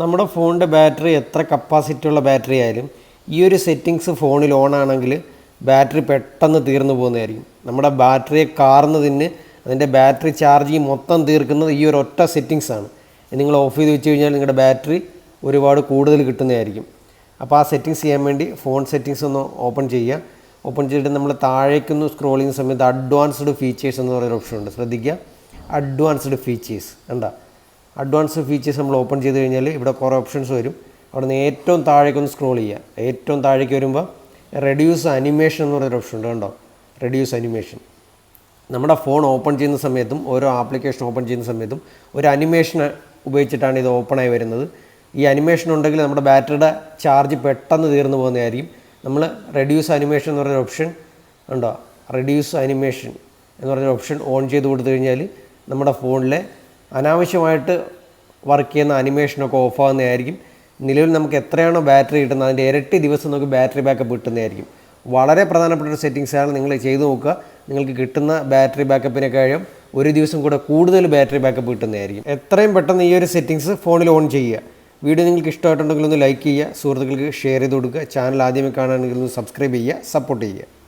നമ്മുടെ ഫോണിന്റെ ബാറ്ററി എത്ര കപ്പാസിറ്റി ഉള്ള ബാറ്ററി ആയാലും ഈ ഒരു സെറ്റിങ്സ് ഫോണിൽ ഓൺ ആണെങ്കിൽ ബാറ്ററി പെട്ടെന്ന് തീർന്നു പോകുന്നതായിരിക്കും. നമ്മുടെ ബാറ്ററിയെ കാർന്നതിന് അതിന്റെ ബാറ്ററി ചാർജ് മൊത്തം തീർക്കുന്നത് ഈ ഒരു ഒറ്റ സെറ്റിങ്സ് ആണ്. നിങ്ങൾ ഓഫ് ചെയ്ത് വെച്ച് കഴിഞ്ഞാൽ നിങ്ങളുടെ ബാറ്ററി ഒരുപാട് കൂടുതൽ കിട്ടുന്നതായിരിക്കും. അപ്പോൾ ആ സെറ്റിങ്സ് ചെയ്യാൻ വേണ്ടി ഫോൺ സെറ്റിങ്സ് ഒന്ന് ഓപ്പൺ ചെയ്യുക. ഓപ്പൺ ചെയ്തിട്ട് നമ്മൾ താഴേക്കൊന്ന് സ്ക്രോൾ ചെയ്യുന്ന സമയത്ത് അഡ്വാൻസ്ഡ് ഫീച്ചേഴ്സ് എന്ന് പറയുന്ന ഓപ്ഷൻ ഉണ്ട്. ശ്രദ്ധിക്കുക. അഡ്വാൻസ്ഡ് ഫീച്ചേഴ്സ് കണ്ട? അഡ്വാൻസ്ഡ് ഫീച്ചേഴ്സ് നമ്മൾ ഓപ്പൺ ചെയ്ത് കഴിഞ്ഞാൽ ഇവിടെ കുറേ ഓപ്ഷൻസ് വരും. അവിടെ നിന്ന് ഏറ്റവും താഴേക്കൊന്ന് സ്ക്രോൾ ചെയ്യുക. ഏറ്റവും താഴേക്ക് വരുമ്പോൾ റെഡ്യൂസ് അനിമേഷൻ എന്ന് പറയുന്ന ഓപ്ഷൻ ഉണ്ട് കണ്ടോ? റെഡ്യൂസ് അനിമേഷൻ നമ്മുടെ ഫോൺ ഓപ്പൺ ചെയ്യുന്ന സമയത്തും ഓരോ ആപ്ലിക്കേഷൻ ഓപ്പൺ ചെയ്യുന്ന സമയത്തും ഒരു അനിമേഷൻ ഉപയോഗിച്ചിട്ടാണ് ഇത് ഓപ്പണായി വരുന്നത്. ഈ അനിമേഷൻ ഉണ്ടെങ്കിൽ നമ്മുടെ ബാറ്ററിയുടെ ചാർജ് പെട്ടെന്ന് തീർന്നു പോകുന്നതായിരിക്കും. നമ്മൾ റെഡ്യൂസ് അനിമേഷൻ എന്ന് പറയുന്ന ഓപ്ഷൻ ഉണ്ടോ? റെഡ്യൂസ് അനിമേഷൻ എന്ന് പറഞ്ഞ ഓപ്ഷൻ ഓൺ ചെയ്ത് കൊടുത്തു കഴിഞ്ഞാൽ നമ്മുടെ ഫോണിലെ അനാവശ്യമായിട്ട് വർക്ക് ചെയ്യുന്ന അനിമേഷനൊക്കെ ഓഫാകുന്നതായിരിക്കും നിലവിൽ നമുക്ക് എത്രയാണോ ബാറ്ററി കിട്ടുന്നത് അതിന്റെ ഇരട്ടി ദിവസം നമുക്ക് ബാറ്ററി ബാക്കപ്പ് കിട്ടുന്നതായിരിക്കും. വളരെ പ്രധാനപ്പെട്ട ഒരു സെറ്റിങ്സാണ് നിങ്ങൾ ചെയ്തു നോക്കുക. നിങ്ങൾക്ക് കിട്ടുന്ന ബാറ്ററി ബാക്കപ്പിനെ കഴിയും ഒരു ദിവസം കൂടെ കൂടുതൽ ബാറ്ററി ബാക്കപ്പ് കിട്ടുന്നതായിരിക്കും. എത്രയും പെട്ടെന്ന് ഈ ഒരു സെറ്റിങ്സ് ഫോണിൽ ഓൺ ചെയ്യുക. വീഡിയോ നിങ്ങൾക്ക് ഇഷ്ടമായിട്ടുണ്ടെങ്കിൽ ഒന്ന് ലൈക്ക് ചെയ്യുക. സുഹൃത്തുക്കൾക്ക് ഷെയർ ചെയ്ത് കൊടുക്കുക. ചാനൽ ആദ്യമേ കാണുകയാണെങ്കിൽ ഒന്ന് സബ്സ്ക്രൈബ് ചെയ്യുക. സപ്പോർട്ട് ചെയ്യുക.